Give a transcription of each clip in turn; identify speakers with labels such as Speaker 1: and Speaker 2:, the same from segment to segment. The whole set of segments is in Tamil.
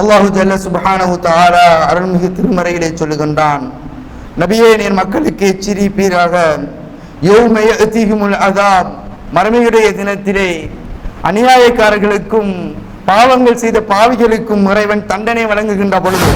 Speaker 1: அல்லாஹு ஜல்ல சுபஹானஹு தாரா அருள்மிகு திருமறையிலே சொல்லுகின்றான் நபியே நீர் மக்களுக்கு எச்சரிப்பீராக யௌம யஅதிஹிமுல் அதாப். மறுமையுடைய தினத்திலே அநியாயக்காரர்களுக்கும் பாவங்கள் செய்த பாவிகளுக்கும் இறைவன் தண்டனை வழங்குகின்ற பொழுது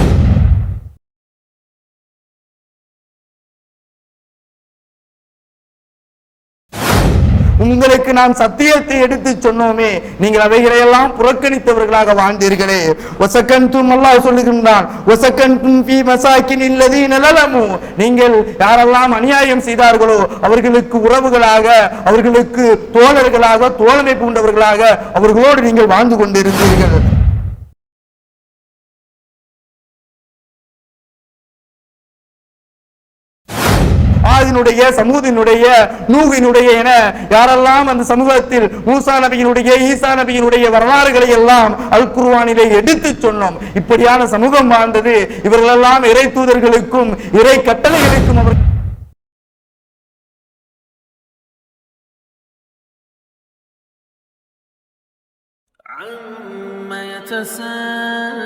Speaker 1: உங்களுக்கு நான் சத்தியத்தை எடுத்து சொன்னோமே நீங்கள் அவைகளையெல்லாம் புறக்கணித்தவர்களாக வாழ்ந்தீர்களே. ஒசக்கன்தும் அல்லாஹ் சொல்லுகின்றான் ஒசக்கன்தும் பி மசாக்கின் இல்லதி நிலலமு நீங்கள் யாரெல்லாம் அநியாயம் செய்தார்களோ அவர்களுக்கு உறவுகளாக அவர்களுக்கு தோழர்களாக தோழமை பூண்டவர்களாக அவர்களோடு நீங்கள் வாழ்ந்து கொண்டிருந்தீர்கள். ஆதினுடைய சமூதினுடைய நூகினுடைய என யாரெல்லாம் அந்த சமூகத்தில் மூசா நபியினுடைய ஈசா நபியினுடைய வரலாறுகளை எல்லாம் அல் குர்ஆனிலே எடுத்து சொன்னோம் இப்படியான சமூகம் வாழ்ந்தது இவர்களெல்லாம் இறை தூதர்களுக்கும் இறை கட்டளைகளுக்கும் அவர்
Speaker 2: عم يتساءلون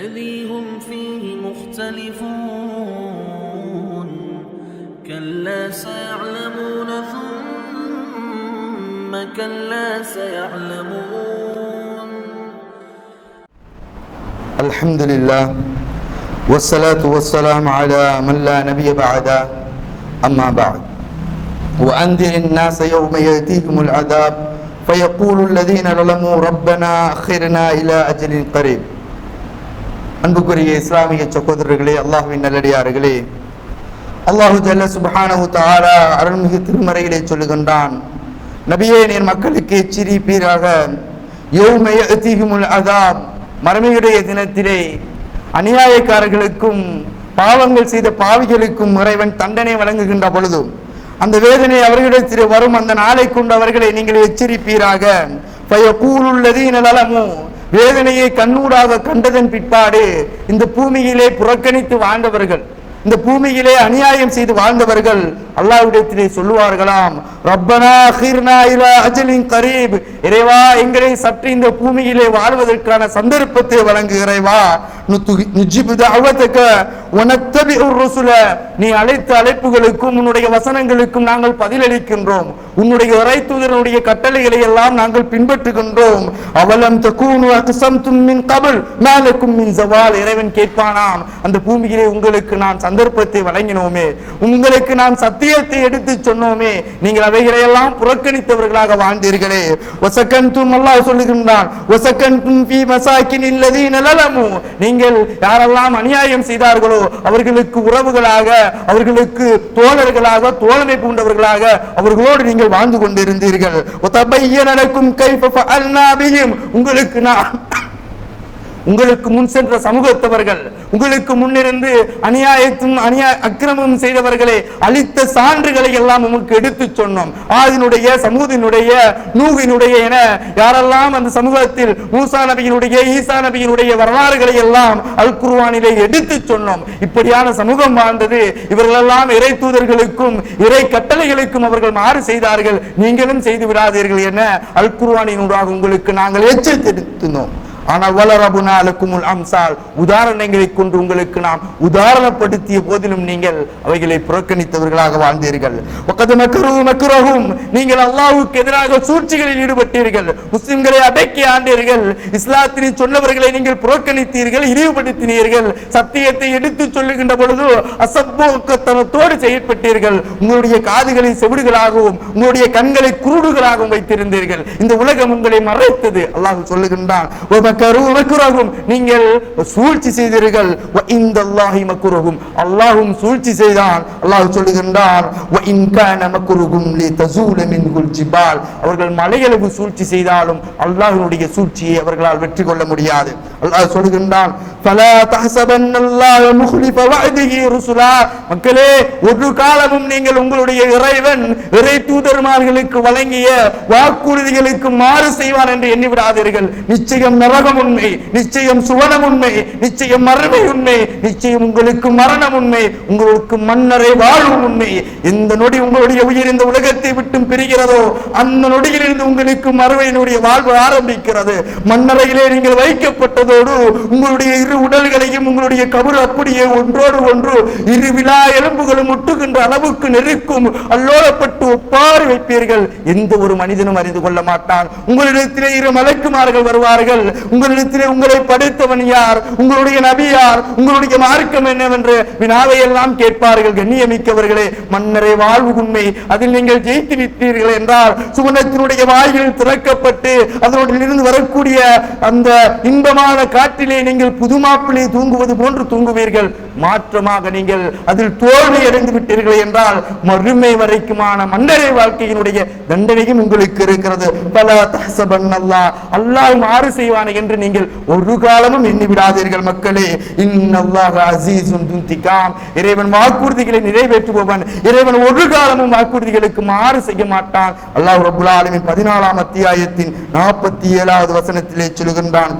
Speaker 2: الذي هم فيه مختلفون. كلا سيعلمون ثم كلا سيعلمون.
Speaker 1: الحمد لله والصلاة والسلام على من لا نبي بعده. أما بعد. وأنذر الناس يوم يأتيهم العذاب فيقول الذين ظلموا ربنا أخرنا إلى أجل قريب. அன்புக்குரிய இஸ்லாமிய சகோதரர்களே அல்லாஹுவின் நல்லடியார்களே. அல்லாஹு ஜல்ல சுப்ஹானஹு தாரா அருள்மிகு திருமறையிலே சொல்லுகின்றான் நபியே நீர் மக்களுக்கு எச்சரிப்பீராக யௌம யஅதிஹிமுல் அதாப் மறுமையுடைய தினத்திலே அநியாயக்காரர்களுக்கும் பாவங்கள் செய்த பாவிகளுக்கும் இறைவன் தண்டனை வழங்குகின்ற பொழுதும் அந்த வேதனை அவர்களிடத்தில் வரும். அந்த நாளை கொண்டு அவர்களை நீங்கள் எச்சரிப்பீராக பயக்கூலுள்ளதீன நலமு வேதனையை கண்ணூடாக கண்டதன் பிற்பாடு இந்த பூமியிலே புறக்கணித்து வாழ்ந்தவர்கள் இந்த பூமியிலே அநியாயம் செய்து வாழ்ந்தவர்கள் அல்லாவிடத்திலே சொல்லுவார்களாம் ரப்பனா அகிர்னா இலா அஜலின் கரீப். இறைவா எங்களை சற்று இந்த பூமியிலே வாழ்வதற்கான சந்தர்ப்பத்தை வழங்கு இறைவா. நுஜிபுத நுஜிபு உனத்தபி ருசுல. நீ அழைத்த அழைப்புகளுக்கும் உன்னுடைய வசனங்களுக்கும் நாங்கள் பதிலளிக்கின்றோம். உன்னுடைய உரைத்துதனுடைய கட்டளைகளை எல்லாம் நாங்கள் பின்பற்றுகின்றோம். அவலம் தக்கூனு அக்ஸம்தும் தும்மின் கபல் மேலக்கும் மின் ஜவால். இறைவன் கேட்பானாம் அந்த பூமியிலே உங்களுக்கு நான் சந்தர்ப்பத்தை வழங்கினோமே. உங்களுக்கு நான் சத்தியத்தை எடுத்து சொன்னோமே. நீங்கள் அவைகளையெல்லாம் புறக்கணித்தவர்களாக வாழ்ந்தீர்களே. ஒசக்கன்தும் அல்லாஹ் சொல்லுகின்றான் ஒசக்கன்தும் பி மசாக்கின் இல்லதி நிலலமு நீங்கள் யாரெல்லாம் அநியாயம் செய்தார்களோ அவர்களுக்கு உறவுகளாக அவர்களுக்கு தோழர்களாக தோழமை பூண்டவர்களாக அவர்களோடு நீங்கள் வாழ்ந்து கொண்டிருந்தீர்கள். நடக்கும் லக்கும் கைஃப உங்களுக்கு நான் உங்களுக்கு முன் சென்ற சமூகத்தவர்கள் உங்களுக்கு முன்னிருந்து அநியாயத்தும் அநியாய அக்கிரமம் செய்தவர்களை அளித்த சான்றுகளை எல்லாம் உமக்கு எடுத்து சொன்னோம். ஆதினுடைய சமூதினுடைய நூகினுடைய என யாரெல்லாம் அந்த சமூகத்தில் மூசா நபியினுடைய ஈசா நபியினுடைய வரலாறுகளை எல்லாம் அல் குருவானிலே எடுத்து சொன்னோம். இப்படியான சமூகம் வாழ்ந்தது இவர்களெல்லாம் இறை தூதர்களுக்கும் இறை கட்டளைகளுக்கும் அவர்கள் மாறு செய்தார்கள். நீங்களும் செய்து விடாதீர்கள் என அல் குர்ஆனினூடாக உங்களுக்கு நாங்கள் எச்சரித்திருந்தோம் ஆனால் வளரபுனா அலக்குமுல் அம்சால் உதாரணங்களை கொண்டு உங்களுக்கு நாம் உதாரணப்படுத்திய போதிலும் நீங்கள் அவைகளை புறக்கணித்தவர்களாக வாழ்ந்தீர்கள். ஒக்கது நீங்கள் அல்லாவுக்கு எதிராக சூழ்ச்சிகளில் ஈடுபட்டீர்கள். முஸ்லிம்களை அடக்கி ஆண்டீர்கள். இஸ்லாத்தினை சொன்னவர்களை நீங்கள் புறக்கணித்தீர்கள் இழிவுபடுத்தினீர்கள். சத்தியத்தை எடுத்து சொல்லுகின்ற பொழுது அசப்போக்கத்தனத்தோடு செயற்பட்டீர்கள். உங்களுடைய காதுகளை செவிடுகளாகவும் உங்களுடைய கண்களை குருடுகளாகவும் வைத்திருந்தீர்கள். இந்த உலகம் உங்களை மறைத்தது. அல்லாஹ் சொல்லுகின்றான் நீங்கள் சூழ்ச்சி செய்தீர்கள். "வ இந்தல்லாஹி மக்குரகும் அல்லாஹும் சூழ்ச்சி செய்தான். அல்லாஹ் சொல்லுகின்றான் "வ அவர்கள் மலையளவு சூழ்ச்சி செய்தாலும் அல்லாஹினுடைய சூழ்ச்சியை அவர்களால் வெற்றி கொள்ள முடியாது. அல்லாஹ் சொல்லுகின்றான் மக்களே ஒரு காலமும் நீங்கள் உங்களுடைய இறைவன் இறை தூதர்மார்களுக்கு வழங்கிய வாக்குறுதிகளுக்கு மாறு செய்வான் என்று எண்ணிவிடாதீர்கள். நிச்சயம் நரகம் உண்மை நிச்சயம் சுவனம் உண்மை நிச்சயம் மறுமை உண்மை நிச்சயம் உங்களுக்கு மரணம் உண்மை உங்களுக்கு மன்னரை வாழ்வு உண்மை. இந்த நொடி உங்களுடைய உயிர் இந்த உலகத்தை விட்டு பிரிகிறதோ அந்த நொடியிலிருந்து உங்களுக்கு மறுமையினுடைய வாழ்வு ஆரம்பிக்கிறது. மன்னரையிலே நீங்கள் வைக்கப்பட்டதோடு உங்களுடைய இரு உடல்களையும் உங்களுடைய கபர் அப்படியே ஒன்றோடு ஒன்று இரு விழா எலும்புகளும் முட்டுகின்ற அளவுக்கு நெருக்கும் அல்லோலப்பட்டு ஒப்பாறு வைப்பீர்கள். எந்த ஒரு மனிதனும் அறிந்து கொள்ள மாட்டான். உங்களிடத்திலே இரு மலைக்குமார்கள் வருவார்கள். உங்களிடத்திலே உங்களை படைத்தவன் யார்? உங்களுடைய நபி யார்? உங்களுடைய மார்க்கம் என்னவென்று வினாவை எல்லாம் கேட்பார்கள். கண்ணியமிக்கவர்களே மன்னரை வாழ்வு உண்மை. அதில் நீங்கள் ஜெயித்து விட்டீர்கள் என்றால் சுவனத்தினுடைய வாயில் திறக்கப்பட்டு அதனுடன் வரக்கூடிய அந்த இன்பமான காற்றிலே நீங்கள் புது புதுமாப்பிளை தூங்குவது போன்று தூங்குவீர்கள். மாற்றமாக நீங்கள் அதில் தோல்வி அடைந்து விட்டீர்கள் என்றால் மறுமை வரைக்குமான மன்னரை வாழ்க்கையினுடைய தண்டனையும் உங்களுக்கு இருக்கிறது. பல தஹசபன் அல்லாஹ் அல்லாஹ் மாறு செய்வான் என்று நீங்கள் ஒரு காலமும் எண்ணி விடாதீர்கள் மக்களே. இன்னல்லாஹ் அசீசும் துந்திகாம் இறைவன் வாக்குறுதிகளை நிறைவேற்றுபவன். இறைவன் ஒரு காலமும் வாக்குறுதிகளுக்கு மாறு செய்ய மாட்டான். அல்லாஹ் ரபுல் ஆலமின் பதினாலாம் அத்தியாயத்தின் நாற்பத்தி ஏழாவது வசனத்திலே சொல்லுகின்றான்.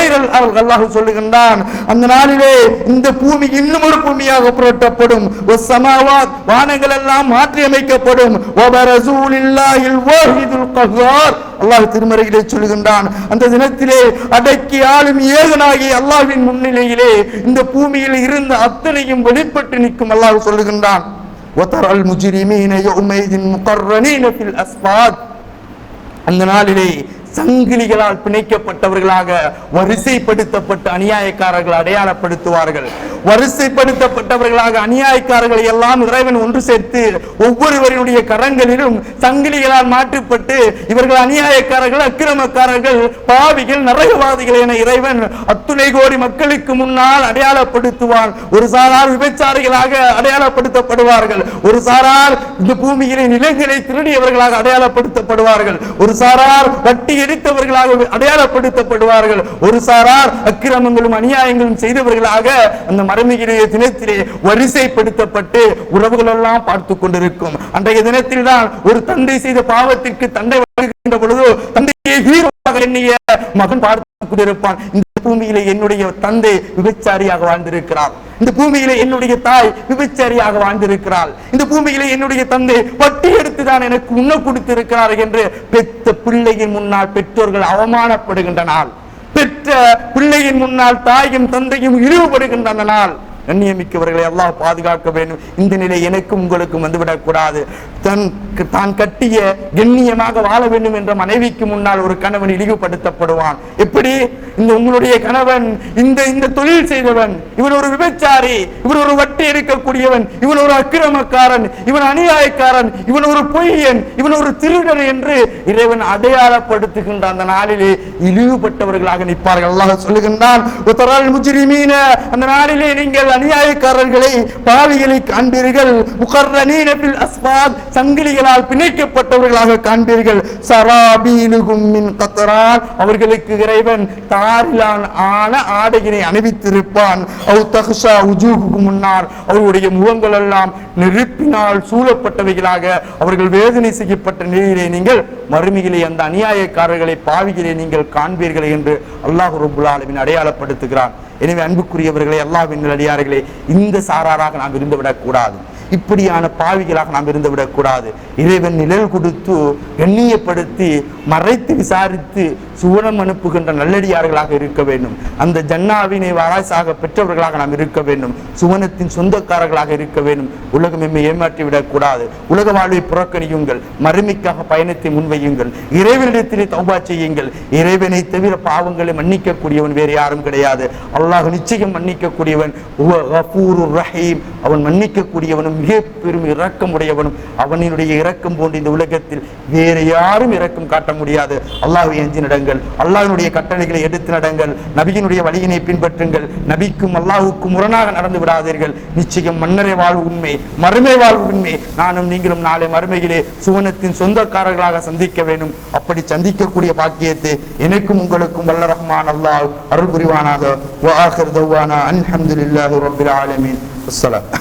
Speaker 1: யௌம துபத்தலுல் அர்லு கைரல் அர்ல் அல்லாஹ் சொல்லுகின்றான் அந்த நாளிலே இந்த பூமி இன்னும் ஒரு பூமியாக புரட்டப்படும் வஸ்ஸமாவாத் வானங்கள் எல்லாம் மாற்றி அமைக்கப்படும் வபரசூலில்லாஹில் வாஹிதுல் கஹ்ஹார் அல்லாஹ் திருமறையிலே சொல்லுகின்றான் அந்த தினத்திலே அடக்கி ஆளும் ஏகனாகி அல்லாஹ்வின் முன்னிலையிலே இந்த பூமியில் இருந்த அத்தனையும் வெளிப்பட்டு நிற்கும் அல்லாஹ் சொல்லுகின்றான் وترى المجرمين يومئذ مقرنين في الأصفاد அந்த நாளிலே சங்கிலிகளால் பிணைக்கப்பட்டவர்களாக வரிசைப்படுத்தப்பட்ட அநியாயக்காரர்கள் அடையாளப்படுத்துவார்கள். வரிசைப்படுத்தப்பட்டவர்களாக அநியாயக்காரர்களை எல்லாம் இறைவன் ஒன்று சேர்த்து ஒவ்வொருவரினுடைய கரங்களிலும் சங்கிலிகளால் மாற்றப்பட்டு இவர்கள் அநியாயக்காரர்கள் அக்கிரமக்காரர்கள் பாவிகள் நரகவாதிகள் என இறைவன் அத்துணை கோடி மக்களுக்கு முன்னால் அடையாளப்படுத்துவான். ஒரு சாரார் விபச்சாரிகளாக அடையாளப்படுத்தப்படுவார்கள். ஒரு சாரார் இந்த பூமியிலே நிலங்களை திருடியவர்களாக அடையாளப்படுத்தப்படுவார்கள். ஒரு சாரார் வட்டி எடுத்தவர்களாக அடையாளப்படுத்தப்படுவார்கள். ஒரு சாரார் அக்கிரமங்களும் அநியாயங்களும் செய்தவர்களாக அந்த மரமிகிரிய தினத்திலே வரிசைப்படுத்தப்பட்டு உறவுகள் எல்லாம் பார்த்து கொண்டிருக்கும். அன்றைய தினத்தில் தான் ஒரு தந்தை செய்த பாவத்திற்கு தண்டை வழங்குகின்ற பொழுது தந்தையை ஹீரோவாக எண்ணிய மகன் பார்த்து கொண்டிருப்பான். இந்த பூமியிலே என்னுடைய தந்தை விபச்சாரியாக வாழ்ந்திருக்கிறார். இந்த பூமியிலே என்னுடைய தாய் விபச்சாரியாக வாழ்ந்திருக்கிறாள். இந்த பூமியிலே என்னுடைய தந்தை வட்டி எடுத்துதான் எனக்கு உண்ண கொடுத்திருக்கிறார் என்று பெத்த பிள்ளையின் முன்னால் பெற்றோர்கள் அவமானப்படுகின்ற நாள் பெற்ற பிள்ளையின் முன்னால் தாயும் தந்தையும் இழிவுபடுகின்ற நாள் கண்ணியமிக்கவர்களை எல்லாம் பாதுகாக்க வேண்டும். இந்த நிலை எனக்கும் உங்களுக்கும் வந்துவிடக்கூடாது தன் தான் கட்டிய கண்ணியமாக வாழ வேண்டும் என்ற மனைவிக்கு முன்னால் ஒரு கணவன் இழிவுபடுத்தப்படுவான். எப்படி? இந்த உங்களுடைய கணவன் இந்த இந்த தொழில் செய்தவன் இவன் ஒரு விபச்சாரி இவன் ஒரு வட்டி எடுக்கக்கூடியவன் இவன் ஒரு அக்கிரமக்காரன் இவன் அநியாயக்காரன் இவன் ஒரு பொய்யன் இவன் ஒரு திருடன் என்று இறைவன் அடையாளப்படுத்துகின்ற அந்த நாளிலே இழிவுபட்டவர்களாக நிற்பார்கள். அல்லாஹ் சொல்லுகின்றான் அந்த நாளிலே நீங்கள் அநியாயக்காரர்களை பாவிகளை காண்பீர்கள். முகர்ரனீன பில் சங்கிலிகளால் பிணைக்கப்பட்டவர்களாக காண்பீர்கள். சராபீலுகும் மின் கத்தரான் அவர்களுக்கு இறைவன் தாரிலான் ஆன ஆடையினை அணிவித்திருப்பான். அவு தகுஷா உஜூகுக்கு முன்னார் அவருடைய முகங்கள் எல்லாம் நெருப்பினால் சூழப்பட்டவைகளாக அவர்கள் வேதனை செய்யப்பட்ட நிலையிலே நீங்கள் மறுமையிலே அந்த அநியாயக்காரர்களை பாவிகளை நீங்கள் காண்பீர்கள் என்று அல்லாஹ் ரபுல்லாலுவின் அடையாளப்படுத்துகிறான். எனவே அன்புக்குரியவர்களே அல்லாஹ்வின் அடியார்களே இந்த சாராராக நாம் இருந்துவிடக் கூடாது இப்படியான பாவிகளாக நாம் இருந்துவிடக் கூடாது இறைவன் நிழல் கொடுத்து எண்ணியப்படுத்தி மறைத்து விசாரித்து சுவனம் அனுப்புகின்ற நல்லடியார்களாக இருக்க வேண்டும். அந்த ஜன்னாவினை வாராசாக பெற்றவர்களாக நாம் இருக்க வேண்டும். சுவனத்தின் சொந்தக்காரர்களாக இருக்க வேண்டும். உலகம் எம்மை ஏமாற்றி விடக்கூடாது. உலக வாழ்வை புறக்கணியுங்கள். மறுமைக்காக பயணத்தை முன்வையுங்கள். இறைவனிடத்திலே தௌபா செய்யுங்கள். இறைவனை தவிர பாவங்களை மன்னிக்கக்கூடியவன் வேறு யாரும் கிடையாது. அல்லாஹ் நிச்சயம் மன்னிக்கக்கூடியவன். ரஹீம். அவன் மன்னிக்கக்கூடியவனும் மிக பெரும் இரக்கம் உடையவனும் அவனினுடைய இரக்கம் போன்று இந்த உலகத்தில் வேறு யாரும் இரக்கம் காட்ட முடியாது. அல்லாஹ் எஞ்சி நடங்கள். அல்லாஹினுடைய கட்டளைகளை எடுத்து நடங்கள். நபியினுடைய வழியினை பின்பற்றுங்கள். நபிக்கும் அல்லாஹுக்கும் முரணாக நடந்து விடாதீர்கள். நிச்சயம் மன்னரை வாழ்வு உண்மை மறுமை வாழ்வு உண்மை. நானும் நீங்களும் நாளை மறுமையிலே சுவனத்தின் சொந்தக்காரர்களாக சந்திக்க வேண்டும். அப்படி சந்திக்கக்கூடிய பாக்கியத்தை எனக்கும் உங்களுக்கும் வல்ல ரஹ்மான் அல்லாஹ் அருள் புரிவானாக. வஆகிர் தவ்வானா அல்ஹம்துலில்லாஹி ரப்பில் ஆலமீன். அஸ்ஸலாம்